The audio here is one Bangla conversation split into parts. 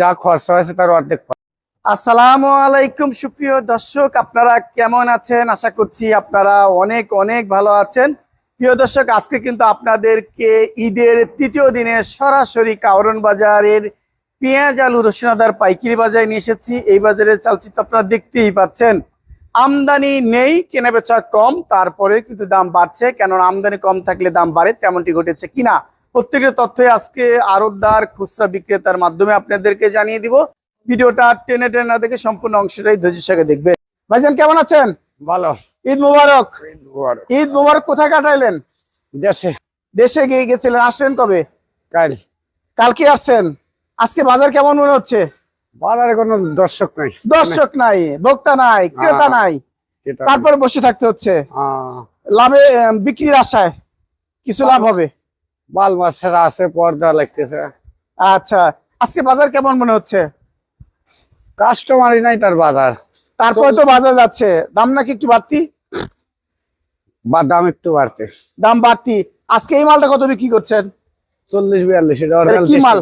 যা খরচা হয়েছে তার অর্ধেক। আসসালামু আলাইকুম সুপ্রিয় দর্শক, আপনারা কেমন আছেন? আশা করছি আপনারা অনেক অনেক ভালো আছেন। প্রিয় দর্শক, আজকে কিন্তু আপনাদেরকে ঈদের তৃতীয় দিনে সরাসরি কাউরন বাজারের পেঁয়াজ, আলু রসুনাদার পাইকারি বাজারে নিয়ে এসেছি। এই বাজারের চালচিত্র আপনারা দেখতেই পাচ্ছেন। আমদানি নেই কেনা বেচা কম তারপরে কিন্তু দাম বাড়ছে। কেননা আমদানি কম থাকলে দাম বাড়ে, তেমনটি ঘটেছে কিনা প্রত্যেকটা তথ্যই আজকে আরতদার খুচরা বিক্রেতার মাধ্যমে আপনাদেরকে জানিয়ে দিব। ভিডিওটা টেনে টেনে না দেখে সম্পূর্ণ অংশটাই ধৈর্যের সঙ্গে দেখবেন। ভাইজান কেমন আছেন? ভালো। ঈদ মুবারক। ঈদ মুবারক। কোথায় কাটাইলেন? দেশে। দেশে গিয়ে গেছিলেন আসলেন কবে? কাল। কালকে আসছেন। আজকে বাজার কেমন মনে হচ্ছে? বাজারে কোনো দর্শক নাই। দর্শক নাই ভোক্তা নাই ক্রেতা নাই। এটা- তারপরে বসে থাকতে হচ্ছে। লাভে বিক্রির আশায় কিছু লাভ হবে। বাল মাছের আছে পর্দা লাগতেছে। আচ্ছা আজকে বাজার কেমন মনে হচ্ছে? কাস্টমারই নাই তার বাজার। তারপরে তো বাজার যাচ্ছে দাম নাকি একটু বাড়তি? বা দাম একটু বাড়তে দাম বাড়তি। আজকে এই মালটা কত বিক্রি করছেন? চল্লিশ বিয়াল্লিশ এটা কি মাল?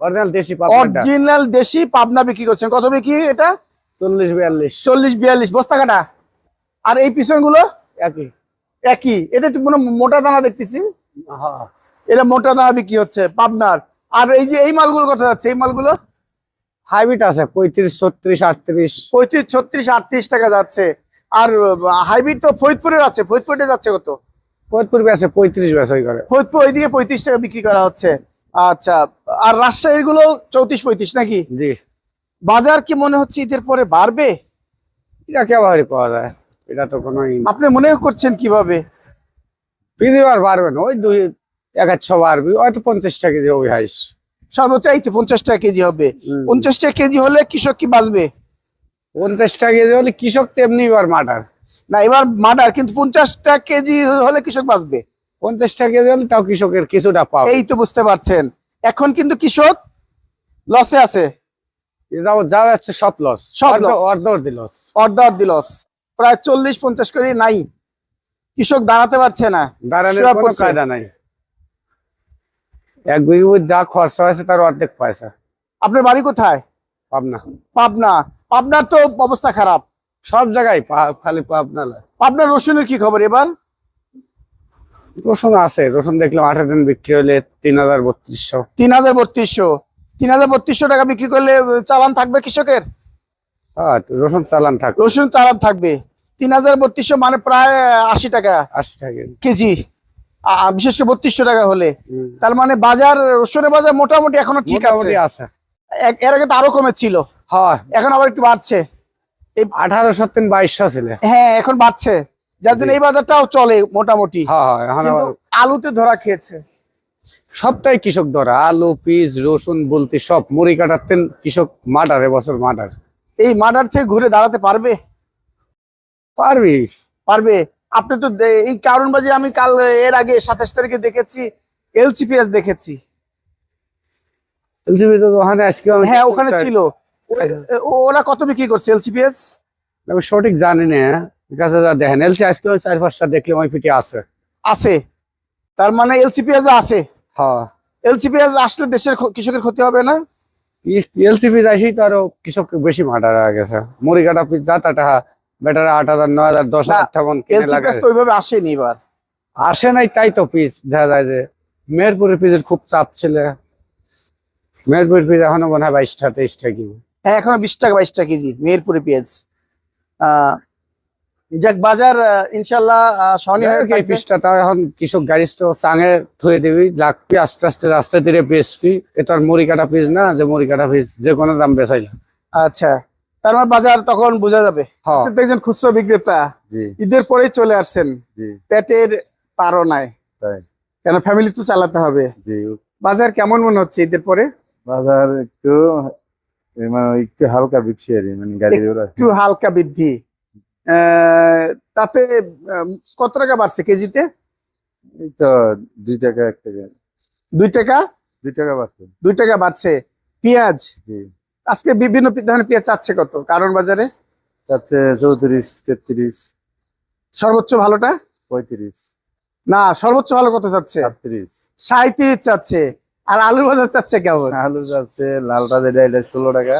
অরিজিনাল দেশি পাবনাটা অরিজিনাল দেশি পাবনা বিক্রি করছেন। কত বিক্রি এটা? চল্লিশ বিয়াল্লিশ। চল্লিশ বিয়াল্লিশ বস্তা কাটা। আর এই পিছনগুলো একই। একই। এটা একটু মোটা দানা দেখতেছি। হ্যাঁ। এটা মোটা দানা বিক্রি হচ্ছে পাবনার। আর এই যে এই মালগুলো কথা যাচ্ছে এই মালগুলো? হাইব্রিড আছে পঁয়ত্রিশ ছত্রিশ আটত্রিশ। পঁয়ত্রিশ ছত্রিশ আটত্রিশ টাকা যাচ্ছে। আর হাইব্রিড তো ফরিদপুরের আছে ফরিদপুরে যাচ্ছে কত? ফরিদপুর বেছে পঁয়ত্রিশ বেছে ওই করে। ফরিদপুর ওইদিকে পঁয়ত্রিশ টাকা বিক্রি করা হচ্ছে। আচ্ছা আর রাজশাহীরগুলো চৌত্রিশ পঁয়ত্রিশ নাকি? জি। বাজার কি মনে হচ্ছে ঈদের পরে বাড়বে? এটা কেবারই পাওয়া যায় এটা তো কোনো আপনি মনে করছেন কীভাবে? পৃথিবীর বাড়বে না ওই দুই এক বাড়বি হয়তো পঞ্চাশ টাকা হাইস। সর্বোচ্চ এই তো পঞ্চাশ টাকা কেজি হবে। হুম। পঞ্চাশ টাকা কেজি হলে কৃষক কি বাঁচবে? পঞ্চাশ টাকা দিয়ে হলে কৃষক এবার না এবার মার্ডার কিন্তু পঞ্চাশ টাকা কেজি হলে কৃষক বাঁচবে। পঞ্চাশ টাকা দিয়ে হলে তাও কৃষকের কিছুটা পাবে এই তো বুঝতে পারছেন। এখন কিন্তু কৃষক লসে আছে। যা যাচ্ছে সব লস সব loss। অর্ধ অর্ধ লস অর্ধা অর্ধি লস প্রায় চল্লিশ পঞ্চাশ করে নাই। কৃষক দাঁড়াতে পারছে না। দাঁড়ানোর কোনো। কায়দা নাই। এক বিঘে যা খরচা হয়েছে তার অর্ধেক পয়সা। আপনার বাড়ি কোথায়? পাবনা। পাবনা। পাবনার তো অবস্থা খারাপ। সব জায়গায় খালি পাবনা লয়। পাবনার রসুনের কি খবর এবার? রসুন আছে। রসুন দেখলাম আঠারো দিন বিক্রি হলে তিন হাজার বত্রিশশো। তিন হাজার বত্রিশশো। তিন হাজার বত্রিশশো টাকা বিক্রি করলে চালান থাকবে কৃষকের? হ্যাঁ রসুন চালান থাক। রসুন চালান থাকবে। তিন হাজার বত্রিশশো মানে প্রায় আশি টাকা। আশি টাকা। কেজি। বিশেষ করে বত্রিশশো টাকা হলে। তার মানে বাজার রসুনের বাজার মোটামুটি এখনও ঠিক আছে। এর আগে তো আরও কমে ছিল হ্যাঁ। এখন আবার একটু বাড়ছে। আঠারোশো তিন বাইশশো ছিল। হ্যাঁ এখন বাড়ছে। যার জন্য এই বাজারটাও চলে মোটামুটি। আলুতে ধরা খেয়েছে। সবটাই কৃষক ধরা। আলু পিস রসুন বলতে সব মুড়ি কাটার তেন কৃষক মার্ডার এবছর মার্ডার এই মার্ডার থেকে ঘুরে দাঁড়াতে পারবে? পারবি। পারবে? আপনি তো এই কারণ বাজে আমি কাল এর আগে সাতাশ তারিখে দেখেছি এলসিপিএস দেখেছি। এলসিবি তো ওখানে আজকে আমি হ্যাঁ ওখানে ছিল। ওরা কত বিক্রি করছে এলসিপিএস? আমি সঠিক জানি না কাছে যা দেখেন। এলসি আজকে চার পাঁচটা দেখলে ওই পিঠে আছে। আছে। তার মানে এলসিপিএস আছে। হ্যাঁ। এলসিপিএস আসলে দেশের কৃষকের ক্ষতি হবে না? তো আরও কৃষক বেশি মার্ডার হয়ে গেছে। বেটার আট হাজার নয় হাজার দশ হাজার টাকা কিনে এলসিপিএস তো লাগায়। ওইভাবে আসেনি এবার। আসে নাই তাই তো পিস দেখা যায় যে মেহেরপুরের পিসের খুব চাপ ছিল। মেহেরপুরের পিস এখনও মনে হয় বাইশটা তেইশটা কি হ্যাঁ এখনও বিশ টাকা বাইশ টাকা কেজি মেহেরপুরে পেঁয়াজ। যাক বাজার ইনশাল্লাহ সহনীয় হয়ে পিসটা তাও এখন কৃষক গাড়ি তো চাঙে থুয়ে দিবি লাগবি আস্তে আস্তে রাস্তা দিয়ে বেচবি এটা মুড়ি কাটা পিস না যে মুড়ি কাটা পিস যে কোনো দাম বেচাইলাম আচ্ছা। তার মানে বাজার তখন বোঝা যাবে। একজন খুচরো বিক্রেতা ঈদের পরেই চলে আসছেন। পেটের তারও নাই। কেন ফ্যামিলি তো চালাতে হবে? বাজার কেমন মনে হচ্ছে ঈদের পরে? বাজার একটু মানে একটু হালকা আর মানে গাড়ি একটু হালকা বৃদ্ধি। তাতে কত টাকা বাড়ছে কেজিতে? তো দুই টাকা এক টাকা। দুই টাকা? দুই টাকা বাড়ছে। দুই টাকা বাড়ছে। পেঁয়াজ? আজকে বিভিন্ন ধরনের পেঁয়াজ চাচ্ছে কত? কারণ বাজারে? যাচ্ছে চৌত্রিশ তেত্রিশ। সর্বোচ্চ ভালোটা? পঁয়ত্রিশ। না সর্বোচ্চ ভালো কত চাচ্ছে? সাঁত্রিশ চাচ্ছে। আর আলুর বাজার চাচ্ছে কেমন? আলু চাচ্ছে লালটা যেটা এটা ষোলো টাকা।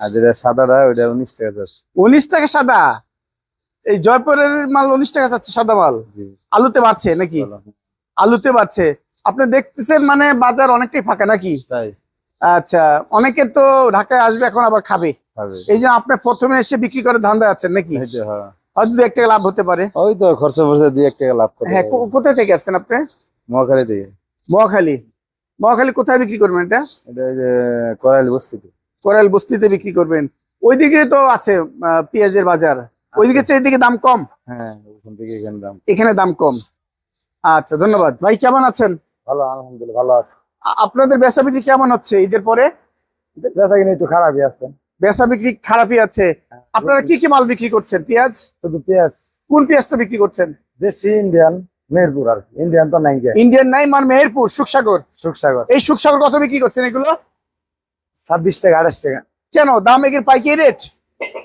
আর যেটা সাদাটা ওইটা উনিশ টাকা যাচ্ছে উনিশ টাকা সাদা? এই জয়পুরের মাল উনিশ টাকা চাচ্ছে সাদা মাল? আলুতে বাড়ছে নাকি? আলুতে বাড়ছে। আপনি দেখতেছেন মানে বাজার অনেকটাই ফাঁকা নাকি? তাই। আচ্ছা অনেকে তো ঢাকায় আসবে এখন আবার খাবে। এই যে আপনি প্রথমে এসে বিক্রি করে ধান্দা আছেন নাকি? হ্যাঁ। হয়তো দু এক টাকা লাভ হতে পারে। ওই তো খরচা ফরচা দিয়ে এক টাকা লাভ হ্যাঁ কো- কোথায় থেকে আসছেন আপনি? মহাখালী থেকে। মহাখালী। মহাখালী কোথায় বিক্রি করবেন এটা? করাইল বস্তিতে। কোরাল বস্তিতে বিক্রি করবেন। ওইদিকে তো আছে পেঁয়াজের বাজার। ওইদিকে চেয়ে এদিকে দাম কম? হ্যাঁ এখানে দাম কম। আচ্ছা ধন্যবাদ। ভাই কেমন আছেন? ভালো আলহামদুলিল্লাহ ভালো আছে। আপনাদের বেচা বিক্রি কেমন হচ্ছে ঈদের পরে? বেচা কিনে একটু খারাপই আছে। বেচা বিক্রি খারাপই আছে। আপনারা কি কি মাল বিক্রি করছেন? পেঁয়াজ? শুধু পেঁয়াজ। কোন পেঁয়াজটা বিক্রি করছেন? দেশি ইন্ডিয়ান মেহেরপুর আর ইন্ডিয়ান তো নাই ইন্ডিয়ান নাই মান মেহেরপুর সুখসাগর। সুখসাগর। এই সুখসাগর কত বিক্রি করছেন এগুলো? ছাব্বিশ টাকা আঠাশ টাকা। কেন? দাম এগের পাইকারি রেট?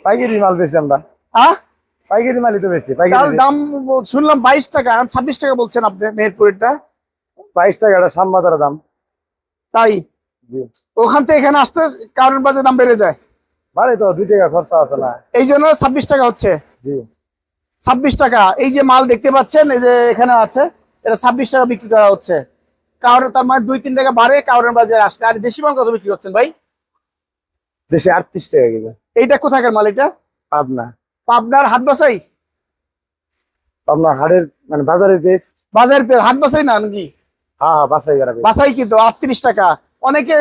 পাইকারি মাল বেশি আমরা। হ্যাঁ পাইকারি মালই তো বেশি পাইকারি দাম শুনলাম বাইশ টাকা ছাব্বিশ টাকা বলছেন আপনি মেহেরপুরেরটা। বাইশ টাকা এটা সাম্বাতার দাম। তাই? ওখান থেকে এখানে আসতে কারণ বাজে দাম বেড়ে যায়। ভালোই তো দুই টাকা খরচা আছে না। এই জন্য ছাব্বিশ টাকা হচ্ছে। ছাব্বিশ টাকা। এই যে মাল দেখতে পাচ্ছেন এই যে এখানে আছে এটা ছাব্বিশ টাকা বিক্রি করা হচ্ছে। কারণ তার মানে দুই তিন টাকা বাড়ে কারণ বাজারে আসলে আর দেশি মাল কত বিক্রি করছেন ভাই? দেশে আটত্রিশ টাকা কিলো এইটা কোথাকার মাল এটা? পাবনা। পাবনার হাট বাসাই পাবনা হাটের মানে বাজারের বেশ বাজার পে- হাট বাসাই না নাকি? বাসাই করা বেশ। বাসাই কিন্তু আটত্রিশ টাকা। অনেকে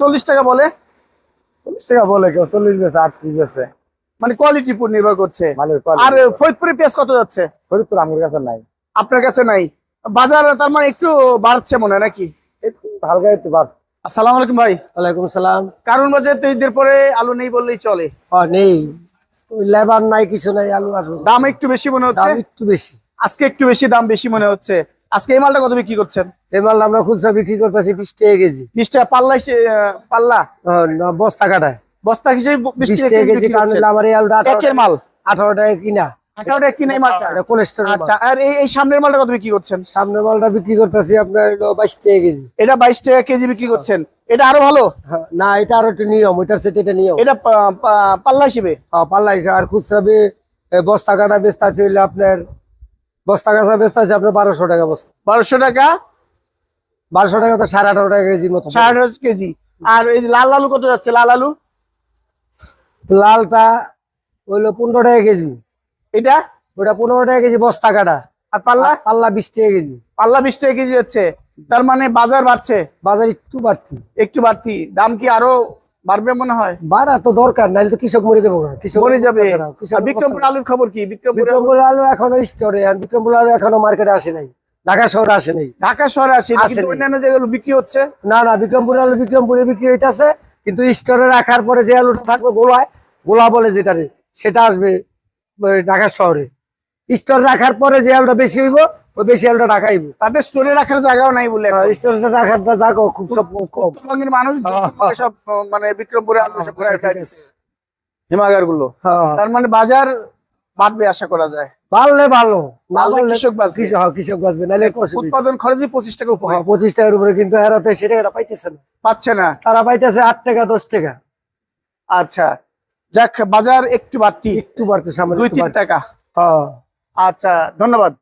চল্লিশ টাকা বলে। চল্লিশ টাকা বলে কেউ চল্লিশ বেছে আটত্রিশ বেছে। মানে কোয়ালিটির উপর নির্ভর করছে। আর ফরিদপুরে পেঁয়াজ কত যাচ্ছে? ফরিদপুর আমার কাছে নাই। আপনার কাছে নাই। বাজার তার মানে একটু বাড়ছে মনে হয় নাকি? হালকা একটু আসসালামু আলাইকুম ভাই। ওয়ালাইকুম সালাম। কারণ বাজার তো ঈদের পরে আলু নেই বললেই চলে। নেই। লেবার নাই কিছু নাই আলু আসবে। দাম একটু বেশি মনে হচ্ছে? একটু বেশি। আজকে একটু বেশি দাম বেশি মনে হচ্ছে। আজকে এই মালটা কত বিক্রি করছেন? এই মাল আমরা খুচরা বিক্রি করতেছি বিশ টাকা কেজি। বিশ টাকা পাল্লা পাল্লা? বস্তা কাটায়। বস্তা হিসেবে বিশ বিশ টাকা টাকা কেজি কেজি কারণ আমার এই আলুটা একের মাল? আঠারো টাকা কিনা। আঠারো টাকা কিনে মালটা? কোলেস্ট্রল আচ্ছা আর এই এই সামনের মালটা কত বিক্রি করছেন? সামনে মালটা বিক্রি করতেছি আপনার বাইশ টাকা কেজি। এটা বাইশ টাকা কেজি বিক্রি করছেন। এটা আরও ভালো? হ্যাঁ, না এটা আরও একটু নিয়ম ওইটার সাথে এটা নিয়ম। এটা পাল্লা হিসেবে? হ্যাঁ, পাল্লা হিসাবে। আর খুচরা বস্তা কাটা আছে আপনার বস্তা কাঁচা বেচতে আছে আপনার বারোশো টাকা বস্তা। বারোশো টাকা? বারোশো টাকা তো সাড়ে আঠারো টাকা কেজির মতো। সাড়ে আঠারোশো কেজি। আর এই লাল আলু কত যাচ্ছে? লাল আলু? লালটা হইল পনেরো টাকা কেজি। এটা? ওটা পনেরো টাকা কেজি বস্তা কাটা। আর পাল্লা? পাল্লা বিশ টাকা কেজি। পাল্লা বিশ টাকা কেজি যাচ্ছে। তার মানে বাজার বাড়ছে? বাজার একটু বাড়তি। একটু বাড়তি। দাম কি আরও বাড়বে মনে হয়? বাড়া তো দরকার নাহলে তো কৃষক মরে দেবো কৃষক মরে যাবে। বিক্রমপুর আলুর খবর কি? বিক্রমপুর আলু- এখনও স্টোরে আর বিক্রমপুর আলু এখনও মার্কেটে আসে নাই। ঢাকা শহরে আসে নাই। ঢাকা শহরে আসে কিন্তু। অন্যান্য জায়গায় বিক্রি হচ্ছে? না না বিক্রমপুর আলু বিক্রমপুরে বিক্রি হইতাছে কিন্তু স্টোরে রাখার পরে যে আলুটা থাকবে গোলায় গোলা বলে যেটারে সেটা আসবে ঢাকা শহরে। স্টোর রাখার পরে যে আলুটা বেশি হইব ওই বেশি আলুটা ঢাকা তাদের স্টোরে রাখার জায়গাও নাই বলে স্টোরে রাখারটা জাগো খুব সব উত্তরবঙ্গের মানুষ দক্ষিণবঙ্গে সব মানে বিক্রমপুরে আলু সব চাইছে হিমাগারগুলো হ্যাঁ। তার মানে বাজার বাড়বে আশা করা যায়। পারলে ভালো। কৃষক বাঁচবে। কৃষক হ্যাঁ, বাঁচবে নাহলে উৎপাদন খরচই পঁচিশ টাকা উপরে। হ্যাঁ, পঁচিশ টাকার উপরে কিন্তু হেরাতে সে টাকাটা পাইতেছে না। পাচ্ছে না। তারা পাইতেছে আট টাকা দশ টাকা। আচ্ছা যাক বাজার একটু বাড়তি। একটু বাড়তে সামনে দুই তিন টাকা। হ্যাঁ। আচ্ছা ধন্যবাদ।